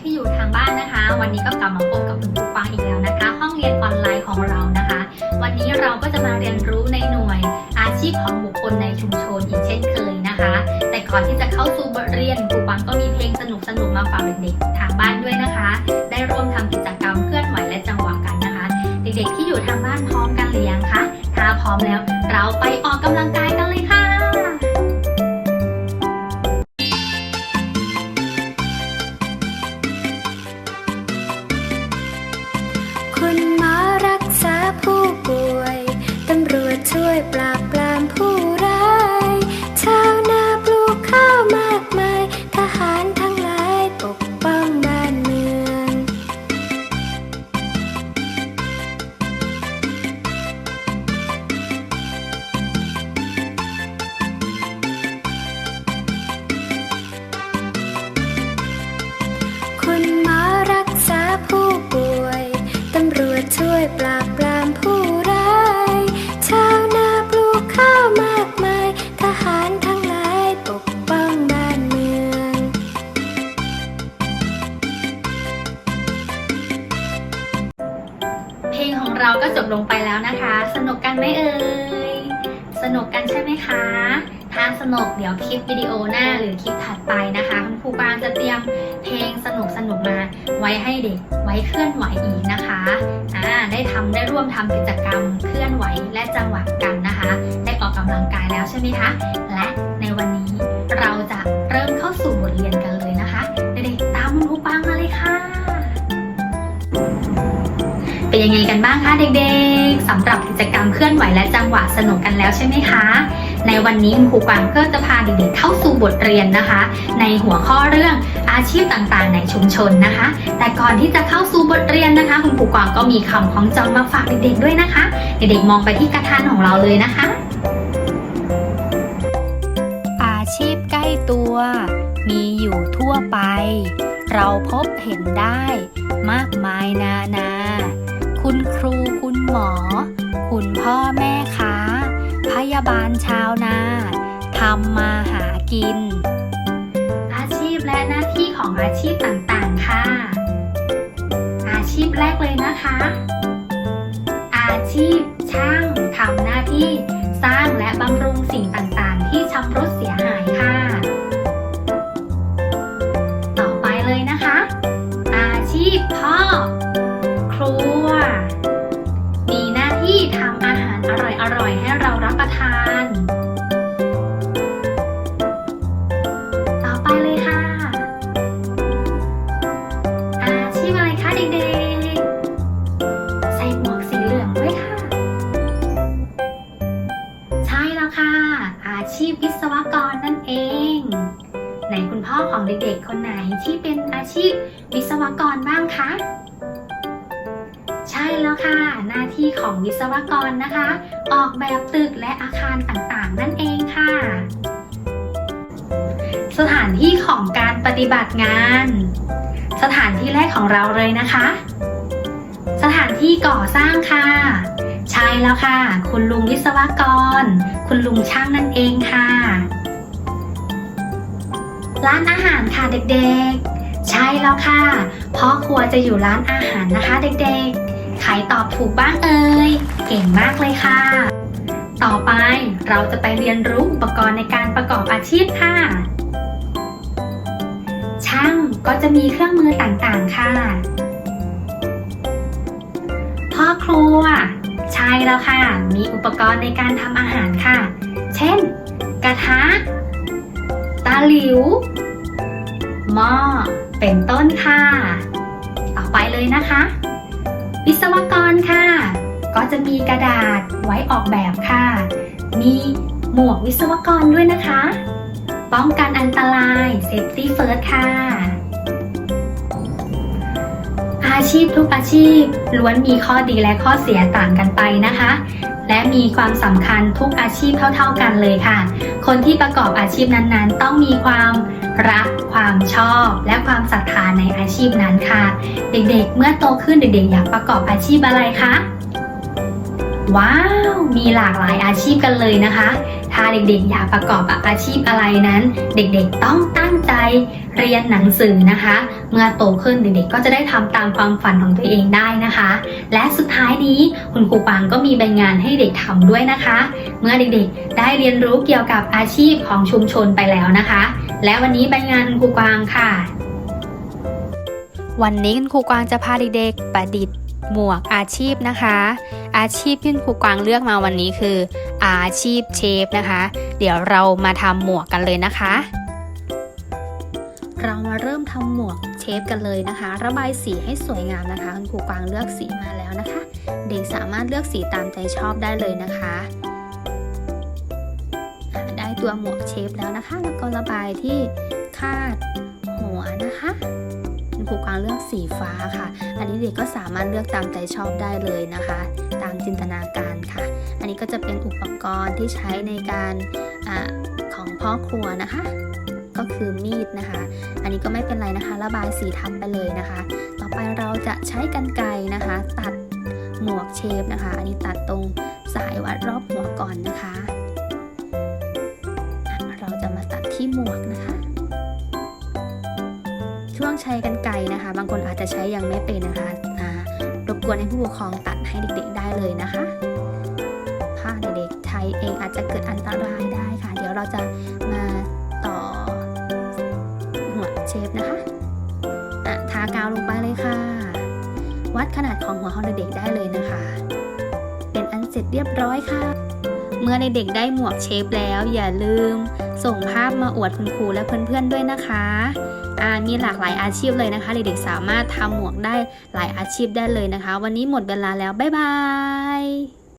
ที่อยู่ทางบ้านนะคะ วันนี้ก็กลับมาพบกับคุณครูฟังอีกแล้วนะคะ ห้องเรียนออนไลน์ของเรานะคะ วันนี้เราก็จะมาเรียนรู้ในหน่วยอาชีพของบุคคลในชุมชนอีกเช่นเคยนะคะ แต่ก่อนที่จะเข้าสู่บทเรียนครูฟังก็มีเพลงสนุกๆมาฝากเด็กๆทางบ้านด้วยนะคะ ได้ร่วมทำกิจกรรมเคลื่อนไหวและจังหวะกันนะคะ เด็กๆที่อยู่ทางบ้านพร้อมกันหรือยังคะถ้าพร้อมแล้ว เราไปออกกำลังกายกันเลย ช่วยปราบปรามผู้ร้ายชาวนาปลูกข้าวมากมาย ทหารทั้งหลายปกป้องบ้านเมือง เพลงของเราก็จบลงไปแล้วนะคะ สนุกกันไหมเอ่ย สนุกกันใช่ไหมคะ ถ้าสนุกเดี๋ยวคลิปวิดีโอหน้าหรือคลิปถัดไปนะคะคุณครูปางจะเตรียมเพลงสนุกสนุกมาไว้ให้เด็กไว้เคลื่อนไหวอีกนะคะ ได้ทำได้ร่วมทำกิจกรรมเคลื่อนไหวและจังหวะกันนะคะ ได้ออกกำลังกายแล้วใช่ไหมคะ และในวันนี้เราจะเริ่มเข้าสู่บทเรียนกันเลยนะคะเด็กๆตามคุณครูปังมาเลยค่ะ เป็นยังไงกันบ้างคะเด็กๆสำหรับกิจกรรมเคลื่อนไหวและจังหวะสนุกกันแล้วใช่ไหมคะ ในวันนี้คุณครูกวางก็จะพาเด็กๆเข้าสู่บทเรียนนะคะ ในหัวข้อเรื่องอาชีพต่างๆ ในชุมชนนะคะ แต่ก่อนที่จะเข้าสู่บทเรียนนะคะ คุณครูกวางก็มีคำของจองมาฝากเด็กๆด้วยนะคะ เด็กๆมองไปที่กระทานของเราเลยนะคะ อาชีพใกล้ตัว มีอยู่ทั่วไป เราพบเห็นได้ มากมายนานา คุณครูคุณหมอ คุณพ่อแม่ค้า พยาบาลชาวนาทำมาหากิน อาชีพและหน้าที่ของอาชีพต่างๆ ค่ะ อาชีพแรกเลยนะคะ อาชีพช่างทำหน้าที่สร้างและบำรุงสิ่งต่างๆ เรารับประทาน ต่อไปเลยค่ะ อาชีพอะไรคะเด็กๆ ใส่หมวกสีเหลืองด้วยค่ะ ใช่แล้วค่ะ อาชีพวิศวกรนั่นเองไหนคุณพ่อของเด็กๆ คนไหนที่เป็นอาชีพวิศวกรบ้างคะ ใช่แล้วค่ะ หน้าที่ของวิศวกรนะคะ ออกแบบตึกและอาคารต่างๆ นั่นเองค่ะ สถานที่ของการปฏิบัติงาน สถานที่แรกของเราเลยนะคะ สถานที่ก่อสร้างค่ะ ใช่แล้วค่ะ คุณลุงวิศวกร คุณลุงช่างนั่นเองค่ะ ร้านอาหารค่ะเด็กๆใช่แล้วค่ะพ่อครัวจะอยู่ร้านอาหารนะคะเด็กๆ ใครตอบถูกบ้างเอ่ย เก่งมากเลยค่ะ ต่อไปเราจะไปเรียนรู้อุปกรณ์ในการประกอบอาชีพค่ะ ช่างก็จะมีเครื่องมือต่างๆ ค่ะ พ่อครัว ใช่แล้วค่ะ มีอุปกรณ์ในการทำอาหารค่ะ เช่น กระทะ ตาหลิว หม้อ เป็นต้นค่ะ ต่อไปเลยนะคะ วิศวกรค่ะ ก็จะมีกระดาษไว้ออกแบบค่ะ มีหมวกวิศวกรด้วยนะคะ ป้องกันอันตราย Safety First ค่ะ อาชีพทุกอาชีพล้วนมีข้อดีและข้อเสียต่างกันไปนะคะ และมีความสำคัญทุกอาชีพเท่า ๆกันเลยค่ะ คนที่ประกอบอาชีพนั้นๆ ต้องมีความรัก ความชอบ และความศรัทธาในอาชีพนั้นค่ะ เด็กๆ เมื่อโตขึ้นเด็กๆ อยากประกอบอาชีพอะไรคะ ว้าว มีหลากหลายอาชีพกันเลยนะคะ ถ้าเด็กๆอยากประกอบอาชีพอะไรนั้น เด็กๆต้องตั้งใจเรียนหนังสือนะคะ เมื่อโตขึ้นเด็กๆก็จะได้ทำตามความฝันของตัวเองได้นะคะ และสุดท้ายนี้คุณครูปางก็มีใบงานให้เด็กทำด้วยนะคะ เมื่อเด็กๆ ได้เรียนรู้เกี่ยวกับอาชีพของชุมชนไปแล้วนะคะ และวันนี้ใบงานคุณครูปางค่ะ วันนี้คุณครูกวางจะพาเด็กๆประดิษฐ์ หมวกอาชีพนะคะ อาชีพที่ครูกวางเลือกมาวันนี้คือ อาชีพเชฟนะคะ เดี๋ยวเรามาทำหมวกกันเลยนะคะ เรามาเริ่มทำหมวกเชฟกันเลยนะคะ ระบายสีให้สวยงามนะคะคุณครูกวางเลือกสีมาแล้วนะคะ เด็กสามารถเลือกสีตามใจชอบได้เลยนะคะ ได้ตัวหมวกเชฟแล้วนะคะ แล้วก็ระบายที่คาดหัวนะคะ รูกวางเลือกสีฟ้าค่ะ อันนี้เด็กก็สามารถเลือกตามใจชอบได้เลยนะคะ ตามจินตนาการค่ะ อันนี้ก็จะเป็นอุปกรณ์ที่ใช้ในการอของพ่อครัวนะคะ ก็คือมีดนะคะ อันนี้ก็ไม่เป็นไรนะคะ ระบายสีทับไปเลยนะคะ ต่อไปเราจะใช้กรรไกรนะคะ ตัดหมวกเชฟนะคะ อันนี้ตัดตรงสายวัดรอบหัวก่อนนะคะ เราจะมาตัดที่หมวกนะคะ ช่วงใช้กันไกรนะคะ บางคนอาจจะใช้ยังไม่เป็นนะคะรบกวนให้ผู้ปกครองตัดให้เด็กๆได้เลยนะคะถ้าเด็กๆใช้เองอาจจะเกิดอันตรายได้ค่ะ เดี๋ยวเราจะมาต่อหัวเชฟนะคะะทากาวลงไปเลยค่ะ วัดขนาดของหัวของเด็กๆได้เลยนะคะ เป็นอันเสร็จเรียบร้อยค่ะ เมื่อในเด็กได้หมวกเชฟแล้วอย่าลืม ส่งภาพมาอวดคุณครูและเพื่อนๆด้วยนะคะอ่ามีหลากหลายอาชีพเลยนะคะ เด็กๆสามารถทำหมวกได้หลายอาชีพได้เลยนะคะ วันนี้หมดเวลาแล้ว บ๊ายบาย